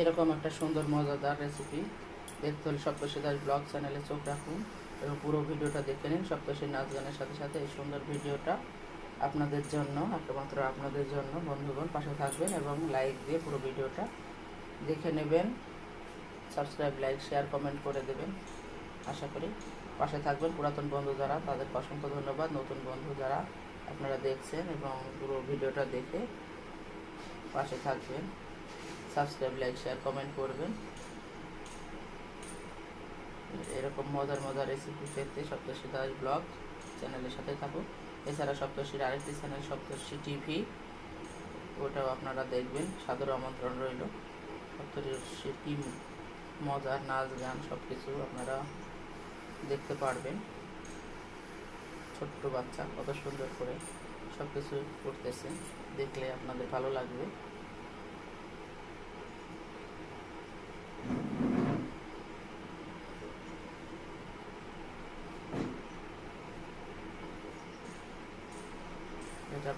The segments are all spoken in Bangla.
এরকম একটা সুন্দর, মজাদার রেসিপি দেখতে হলে সপ্তশী দাস ব্লগ চ্যানেলে চোখ রাখুন এবং পুরো ভিডিওটা দেখে নিন সপ্তশী নাচ গানের সাথে সাথে এই সুন্দর ভিডিওটা আপনাদের জন্য, একমাত্র আপনাদের জন্য। বন্ধুগণ, পাশে থাকবেন এবং লাইক দিয়ে পুরো ভিডিওটা দেখে নেবেন। সাবস্ক্রাইব লাইক শেয়ার কমেন্ট করে দেবেন। আশা করি পাশে থাকবেন পুরাতন বন্ধু যারা তাদের অসংখ্য ধন্যবাদ। নতুন বন্ধু যারা আপনারা দেখছেন এবং পুরো ভিডিওটা দেখে পাশে থাকবেন। সাবস্ক্রাইব লাইক শেয়ার কমেন্ট করবেন। এরকম মজার মজার রেসিপি পেতে সপ্তর্ষি দাস ব্লগ চ্যানেলের সাথে থাকুন। এছাড়া সপ্তর্ষির আরেকটি চ্যানেল, সপ্তর্ষি টিভি, ওটাও আপনারা দেখবেন। সাদর আমন্ত্রণ রইল। সপ্তর্ষি কি মজার নাচ, গান সব কিছু আপনারা দেখতে পারবেন। ছোট্ট বাচ্চা, কত সুন্দর করে সব কিছু করতেছে। দেখলে আপনাদের ভালো লাগবে এটা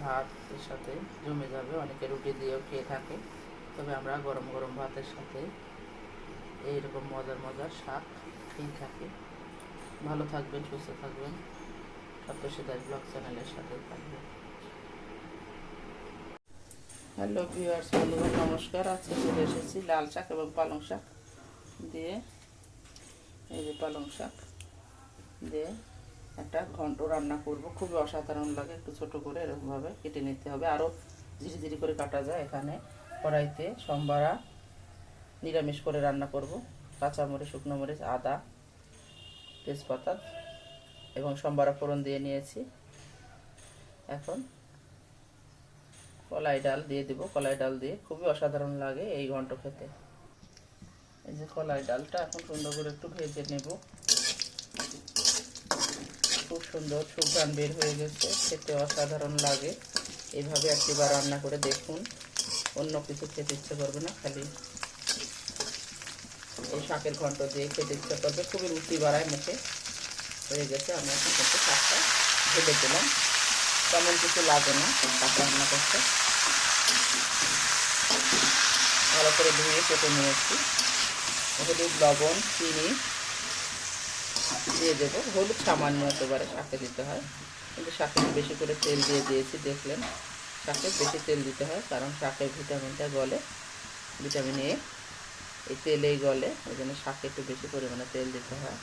ভাতের সাথে জমে যাবে, অনেকে রুটি দিয়েও খেয়ে থাকে। তবে আমরা গরম গরম ভাতের সাথে এইরকম মজার মজার শাক খেয়ে থাকি। ভালো থাকবেন, সুস্থ থাকবেন। সপ্তশী দাস ব্লগ চ্যানেলের সাথে থাকবেন। হ্যালো ভিউয়ার্স, বন্ধুগণ, নমস্কার। আজকে চলে এসেছি লাল শাক এবং পালং শাক দিয়ে। এই যে পালং শাক দিয়ে একটা ঘন্ট রান্না করব। খুবই অসাধারণ লাগে একটু ছোট করে এরকমভাবে কেটে নিতে হবে। আরও ধীরে ধীরে করে কাটা যায় এখানে। কড়াইতে সম্বারা নিরামিষ করে রান্না করব। কাঁচামরিচ শুকনো মরিচ, আদা, তেজপাতা এবং সম্বারা ফোড়ন দিয়ে নিয়েছি। এখন কলাই ডাল দিয়ে দেবো। কলাই ডাল দিয়ে খুবই অসাধারণ লাগে এই ঘন্ট খেতে। এই যে কলাই ডালটা এখন সুন্দর করে একটু ভেজে নেব। খুব সুন্দর সুঘ্রাণ বের হয়ে গেছে। খেতে অসাধারণ লাগে। এইভাবে একটিবার রান্না করে দেখুন। অন্য কিছু খেতে ইচ্ছে করবে না, খালি এই শাকের ঘন্ট দিয়ে খেতে ইচ্ছে করবে। খুবই রুটি বাড়ায় মুখে। হয়ে গেছে, আমি এখন কিন্তু শাকটা ভেজে দিলাম। তেমন কিছু লাগে না শাক রান্না করতে। ভালো করে ধুয়ে কেটে নিয়েছি। হলুদ, লবণ, চিনি দিয়ে দেবো। হলুদ সামান্য একেবারে শাকে দিতে হয়। কিন্তু শাকে বেশি করে তেল দিয়ে দিয়েছি, দেখলেন। শাকে বেশি তেল দিতে হয়, কারণ শাকের ভিটামিনটা গলে। ভিটামিন এ, এই তেলেই গলে, ওই জন্য শাকে একটু বেশি পরিমাণে তেল দিতে হয়।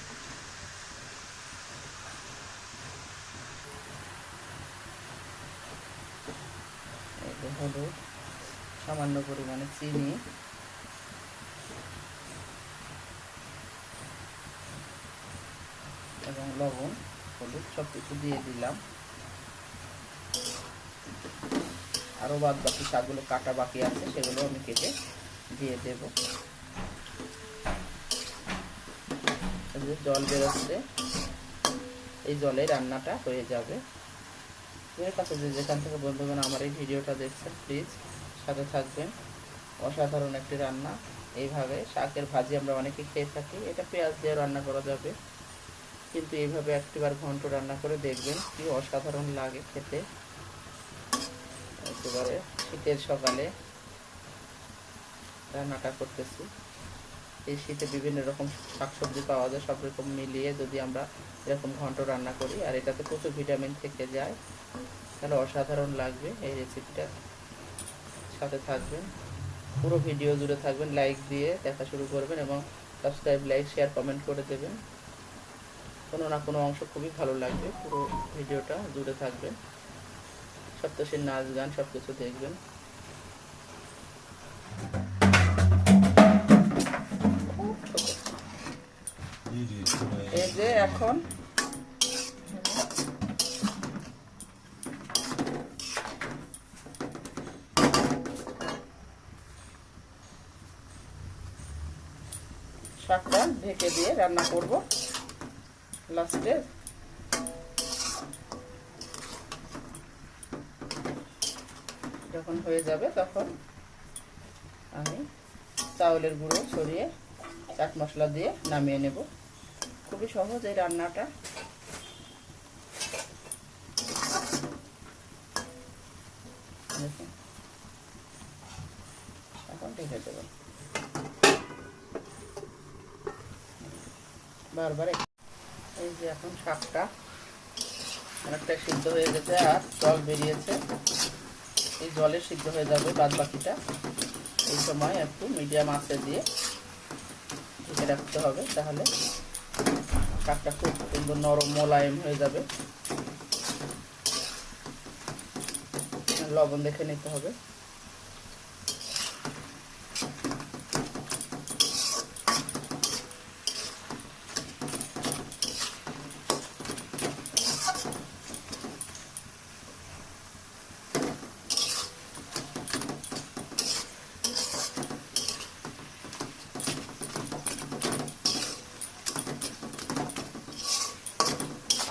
হলুদ, সামান্য পরিমাণে চিনি। এবং লবণ, হলুদ সব কিছু দিয়ে দিলাম। আরও বাদ বাকি শাকগুলো, কাটা বাকি আছে, সেগুলো আমি কেটে দিয়ে দেব। জল বেরোচ্ছে, এই জলে রান্নাটা হয়ে যাবে। এর কাছে যে যেখান থেকে বন্ধুগণ আমার এই ভিডিওটা দেখছেন প্লিজ সাথে থাকবেন। অসাধারণ একটি রান্না। এইভাবে শাকের ভাজি আমরা অনেকে খেয়ে থাকি, এটা পেঁয়াজ দিয়ে রান্না করা যাবে। কিন্তু এইভাবে একটিবার ঘন্ট রান্না করে দেখবেন কি অসাধারণ লাগে খেতে। একেবারে শীতের সকালে রান্নাটা করতেছি। এই শীতে বিভিন্ন রকম শাকসবজি পাওয়া যায়, সব রকম মিলিয়ে যদি আমরা এরকম ঘন্ট রান্না করি, আর এটাতে প্রচুর ভিটামিন থেকে যায়, তাহলে অসাধারণ লাগবে এই রেসিপিটা। সাথে থাকবেন, পুরো ভিডিও জুড়ে থাকবেন, লাইক দিয়ে দেখা শুরু করবেন এবং সাবস্ক্রাইব, লাইক, শেয়ার, কমেন্ট করে দেবেন। কোনো না কোনো অংশ খুবই ভালো লাগবে, পুরো ভিডিওটা জুড়ে থাকবে। সপ্তশীর নাচ গান সব কিছু দেখবেন। এই যে এখন শাকটা ঢেকে দিয়ে রান্না করব। লাস্টে যখন হয়ে যাবে তখন আমি চাউলের গুঁড়ো ছড়িয়ে চাট মশলা দিয়ে নামিয়ে নেব। খুবই সহজ এই রান্নাটা। এখন ঢেকে দেব। বারবার এই যে এখন শাকটা অনেকটা সিদ্ধ হয়ে গেছে আর জল বেরিয়েছে। এই জলে সিদ্ধ হয়ে যাবে বাদ বাকিটা এই সময় একটু মিডিয়াম আঁচে দিয়ে ঢেকে রাখতে হবে, তাহলে শাকটা খুব সুন্দর নরম মোলায়েম হয়ে যাবে। লবণ দেখে নিতে হবে।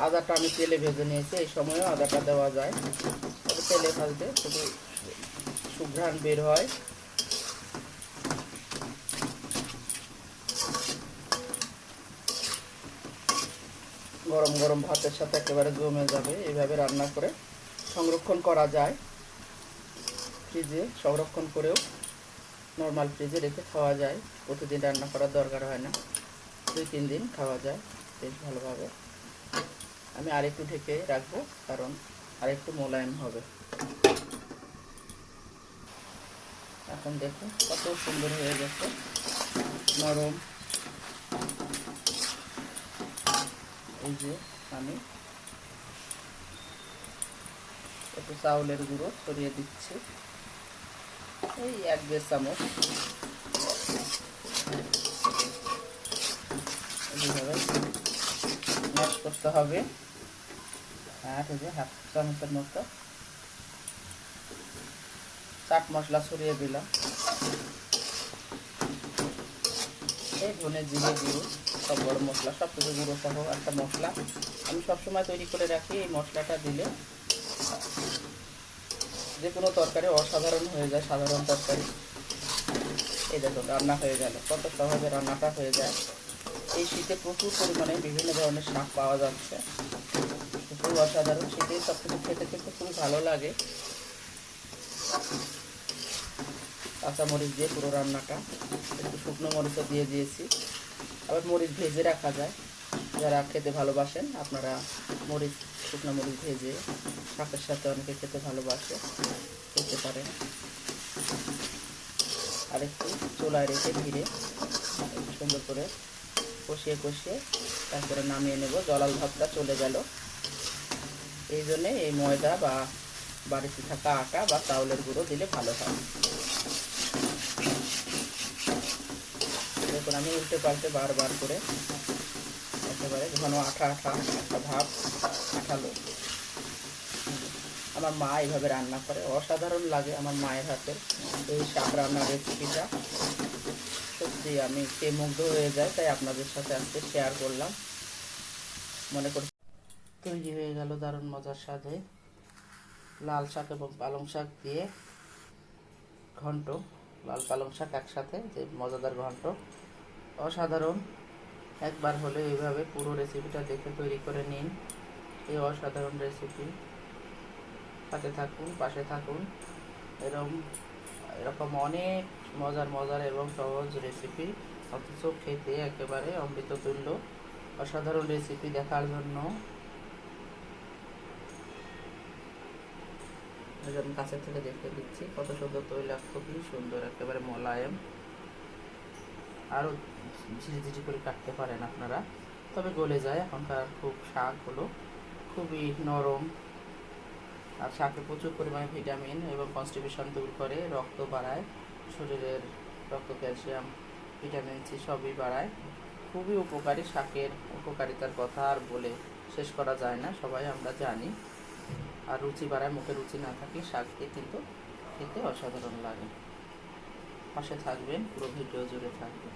আদাটা আমি তেলে ভেজে নিয়েছি, এই সময়ও আদাটা দেওয়া যায়। তবে তেলে ভাজতে শুধু সুঘ্রাণ বের হয়। গরম গরম ভাতের সাথে একেবারে জমে যাবে, এইভাবে রান্না করে সংরক্ষণ করা যায়। ফ্রিজে সংরক্ষণ করেও নর্মাল ফ্রিজে রেখে খাওয়া যায়। প্রতিদিন রান্না করার দরকার হয় না। দুই তিন দিন খাওয়া যায় বেশ ভালোভাবে। আমি আরেকটু ঢেকে রাখব, কারণ আরেকটু মোলায়েম হবে। এখন দেখুন কত সুন্দর হয়ে গেছে, নরম। এই যে আমি একটু চাউলের গুঁড়ো ছড়িয়ে দিচ্ছি। এই এক দেড় চামচ। এইভাবে ম্যাশ করতে হবে। আর এই যে হাফ চামচের মতো। চাট মশলা ছড়িয়ে দিলাম। এই ধনে জিরে গুঁড়ো, সব বড় মশলা সব কিছু গুঁড়ো সহ একটা মশলা। আমি সবসময় তৈরি করে রাখি এই মশলাটা দিলে। যে কোনো তরকারি অসাধারণ হয়ে যায়, সাধারণ তরকারি। এই দেখুন রান্না হয়ে গেল। কত সহজে রান্নাটা হয়ে যায়। এই শীতে প্রচুর পরিমাণে বিভিন্ন ধরনের শাক পাওয়া যাচ্ছে। খুবই অসাধারণ শীতে সব কিছু খেতে খেতে খুবই ভালো লাগে। কাঁচা মরিচ দিয়ে পুরো রান্নাটা, একটু শুকনো মরিচও দিয়ে দিয়েছি। আবার মরিচ ভেজে রাখা যায়। যারা খেতে ভালোবাসেন, আপনারা মরিচ, শুকনো মরিচ ভেজে শাকের সাথে অনেকে খেতে ভালোবাসে, খেতে পারেন। আর একটু চুলায় রেখে ধীরে সুন্দর করে কষিয়ে কষিয়ে তারপরে নামিয়ে নেব। জলাল ভাবটা চলে গেল। এই জন্যে এই ময়দা বা বাড়িতে থাকা আটা বা চাউলের গুঁড়ো দিলে ভালো হয়। দেখুন, আমি উল্টে পাল্টে বারবার করে একেবারে ঘন আঠা আঠা একটা ভাব আঠালো। আমার মা এইভাবে রান্না করে। অসাধারণ লাগে আমার মায়ের হাতের এই শাক রান্নার রেসিপিটা সত্যি আমি খেয়ে মুগ্ধ হয়ে যায়, তাই আপনাদের সাথে আজকে শেয়ার করলাম। মনে করি তৈরি হয়ে গেল দারুণ মজার সাথে। লাল শাক এবং পালং শাক দিয়ে ঘন্ট, লাল পালং শাক একসাথে, যে মজাদার ঘন্ট। অসাধারণ। একবার হলে এইভাবে পুরো রেসিপিটা দেখে তৈরি করে নিন। এই অসাধারণ রেসিপি সাথে থাকুন, পাশে থাকুন। এরকম এরকম অনেক মজার মজার এবং সহজ রেসিপি অথচ খেতে একেবারে অমৃত তুল্য অসাধারণ রেসিপি দেখার জন্য। একদম কাছে থেকে দেখতে দিচ্ছি, কত সুন্দর তৈলাক্ত খুবই সুন্দর, একেবারে মোলায়েম। আরও ঝিরি ঝিরি করে কাটতে পারেন আপনারা। তবে গলে যায়, এখনকার খুব শাক হলো, খুবই নরম। আর শাকে প্রচুর পরিমাণে ভিটামিন এবং কনস্টিপেশন দূর করে, রক্ত বাড়ায়। শরীরের রক্ত, ক্যালসিয়াম, ভিটামিন সি সবই বাড়ায়। খুবই উপকারী শাকের উপকারিতার কথা আর বলে শেষ করা যায় না, সবাই আমরা জানি। আর রুচি বাড়ায়, মুখে রুচি না থাকলে দিয়ে কিন্তু খেতে অসাধারণ লাগে। পাশে থাকবেন, পুরো ভিডিও জুড়ে থাকবে